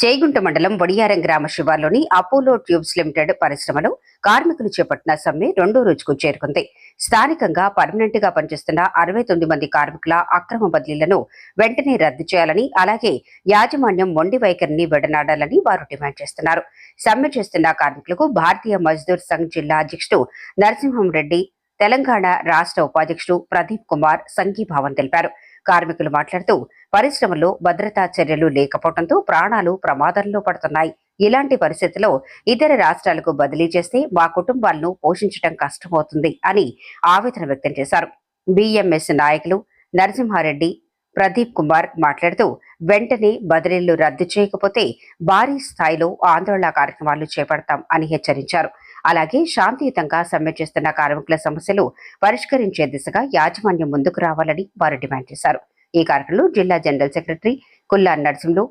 చేగుంట మండలం వడియారం గ్రామ శివార్లోని Apollo tubes limited పరిశ్రమలో కార్మికులు చేపట్టిన సమ్మె రెండో రోజుకు చేరుకుంది. స్థానికంగా పర్మనెంట్గా పనిచేస్తున్న అరవై తొమ్మిది మంది కార్మికుల అక్రమ బదిలీలను వెంటనే రద్దు చేయాలని అలాగే యాజమాన్యం మొండి వైఖరిని విడనాడాలని వారు డిమాండ్ చేస్తున్నారు. సమ్మె చేస్తున్న కార్మికులకు భారతీయ మజ్దూర్ సంఘ్ జిల్లా అధ్యక్షుడు నరసింహం రెడ్డి తెలంగాణ రాష్ట్ర ఉపాధ్యక్షుడు ప్రదీప్ కుమార్ సంఘీభావం తెలిపారు. కార్మికులు మాట్లాడుతూ పరిశ్రమలో భద్రతా చర్యలు లేకపోవడంతో ప్రాణాలు ప్రమాదంలో పడుతున్నాయి. ఇలాంటి పరిస్థితిలో ఇతర రాష్ట్రాలకు బదిలీ చేస్తే మా కుటుంబాలను పోషించడం కష్టమవుతుంది అని ఆవేదన వ్యక్తం చేశారు. బిఎంఎస్ నాయకులు నరసింహారెడ్డి ప్రదీప్ కుమార్ మాట్లాడుతూ వెంటనే బదిలీలు రద్దు చేయకపోతే భారీ స్థాయిలో ఆందోళన కార్యక్రమాలు చేపడతాం అని హెచ్చరించారు. అలాగే శాంతియుతంగా సమ్మె చేస్తున్న కార్మికుల సమస్యలు పరిష్కరించే దిశగా యాజమాన్యం ముందుకు రావాలని వారు డిమాండ్ చేశారు. ఈ కార్యక్రమంలో జిల్లా general secretary Kulla Narsimhulu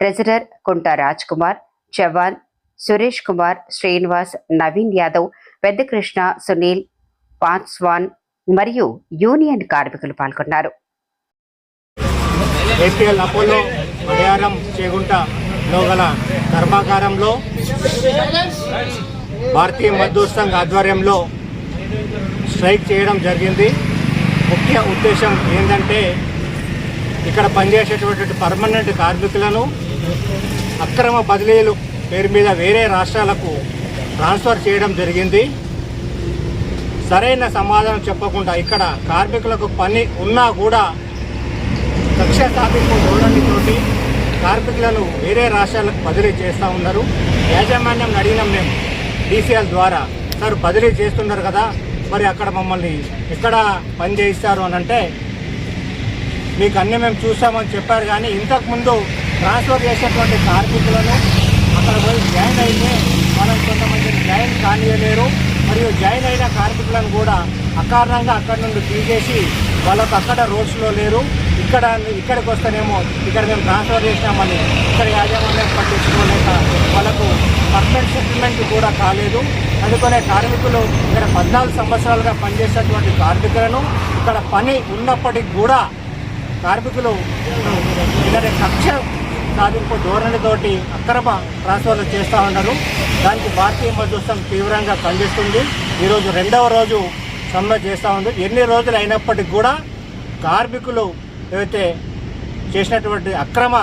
treasurer Kunta Raj Kumar Chavan Suresh Kumar Srinivas Naveen Yadav Peddakrishna Sunil Panswan మరియు యూనియన్ కార్మికులు పాల్గొన్నారు. ఏపీఎల్ అపోలో మలయాళం చేగుంటలో గల కర్మాగారంలో భారతీయ మజ్దూర్ సంఘ్ ఆధ్వర్యంలో స్ట్రైక్ చేయడం జరిగింది. ముఖ్య ఉద్దేశం ఏంటంటే ఇక్కడ పనిచేసేటటువంటి పర్మనెంట్ కార్మికులను అక్రమ బదిలీలు పేరు మీద వేరే రాష్ట్రాలకు ట్రాన్స్ఫర్ చేయడం జరిగింది. సరైన సమాధానం చెప్పకుండా ఇక్కడ కార్మికులకు పని ఉన్నా కూడా కక్ష సాధింపు ధోరణితోటి కార్మికులను వేరే రాష్ట్రాలకు బదిలీ చేస్తూ ఉన్నారు. యాజమాన్యం అడిగినాం మేము డీసీఎల్ ద్వారా సార్ బదిలీ చేస్తున్నారు కదా మరి అక్కడ మమ్మల్ని ఎక్కడ పని చేయిస్తారు అని అంటే మీకు అన్నీ మేము చూస్తామని చెప్పారు కానీ ఇంతకుముందు ట్రాన్స్ఫర్ చేసేటువంటి కార్మికులను అక్కడ పోయి జాయిన్ అయితే మనం కొంతమందిని జాయిన్ కానియలేరు. మరియు జాయిన్ అయిన కార్మికులను కూడా అకారణంగా అక్కడ నుండి తీసేసి వాళ్ళకు అక్కడ రోడ్స్లో లేరు. ఇక్కడ ఇక్కడికి వస్తేనేమో ఇక్కడ మేము ట్రాన్స్ఫర్ చేసినామని ఇక్కడ యాజమాన్యం పట్టించుకోలేక వాళ్ళకు పర్మనెంట్ సెటిల్మెంట్ కూడా కాలేదు. అందుకనే కార్మికులు ఇక్కడ పద్నాలుగు సంవత్సరాలుగా పనిచేసేటువంటి కార్మికులను ఇక్కడ పని ఉన్నప్పటికి కూడా కార్మికులు ఇక్కడ కక్ష సాధింపు ధోరణితోటి అక్రమ ట్రాన్స్ఫర్లు చేస్తూ ఉన్నారు. దానికి భారతీయ మధ్యస్థం తీవ్రంగా ఖండిస్తుంది. ఈరోజు రెండవ రోజు సమ్మె చేస్తూ ఉంది. ఎన్ని రోజులు అయినప్పటికీ కూడా కార్మికులు ఏవైతే చేసినటువంటి అక్రమ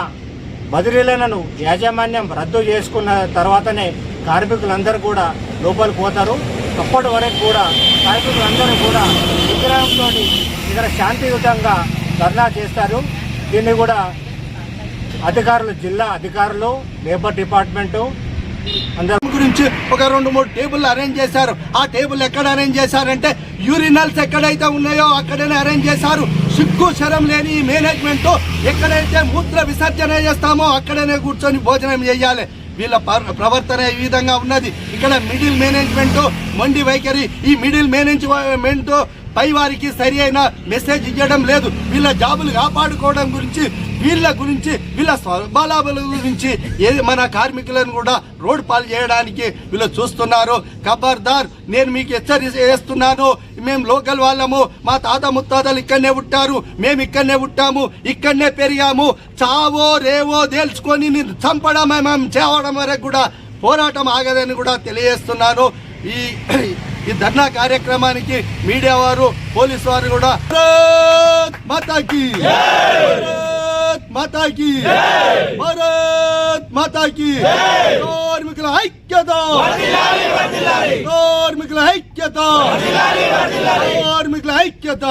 బదిలీలను యాజమాన్యం రద్దు చేసుకున్న తర్వాతనే కార్మికులందరూ కూడా లోపలికి పోతారు. అప్పటి వరకు కూడా కార్మికులందరూ కూడా విగ్రహంతో ఇక్కడ శాంతియుతంగా ధర్నా చేస్తారు. దీన్ని కూడా అధికారులు జిల్లా అధికారులు లేబర్ డిపార్ట్మెంటు అందరూ నుంచి ఒక రెండు మూడు టేబుల్ అరేంజ్ చేశారు. ఆ టేబుల్ ఎక్కడ అరేంజ్ చేశారంటే యూరినల్స్ ఎక్కడైతే ఉన్నాయో అక్కడనే అరేంజ్ చేశారు. సిగ్గు శరం లేని ఈ మేనేజ్మెంట్ ఎక్కడైతే మూత్ర విసర్జన చేస్తామో అక్కడనే కూర్చొని భోజనం చేయాలి. వీళ్ళ ప్రవర్తన ఈ విధంగా ఉన్నది. ఇక్కడ మిడిల్ మేనేజ్మెంట్ మొండి వైఖరి ఈ మిడిల్ మేనేజ్మెంట్ పై వారికి సరి అయిన మెసేజ్ ఇవ్వడం లేదు. వీళ్ళ జాబులు కాపాడుకోవడం గురించి వీళ్ళ గురించి వీళ్ళ స్వభావాల గురించి ఏది మన కార్మికులను కూడా రోడ్ పాలు చేయడానికి వీళ్ళు చూస్తున్నారు. ఖబర్దార్ నేను మీకు హెచ్చరి చేస్తున్నాను. మేము లోకల్ వాళ్ళము. మా తాత ముత్తాతలు ఇక్కడనే పుట్టారు. మేము ఇక్కడనే పుట్టాము. ఇక్కడనే పెరిగాము. చావో రేవో తేల్చుకొని చంపడమే చంపడం మేము చేయడం వరకు కూడా పోరాటం ఆగదని కూడా తెలియజేస్తున్నాను. ఈ ఈ ధర్నా కార్యక్రమానికి మీడియా వారు పోలీసు వారు కూడా భారత్ మాతాకి. భారత్ మాతాకి. భారత్ మాతాకి. కార్మికుల ఐక్యత. కార్మికుల ఐక్యత. కార్మికుల ఐక్యత.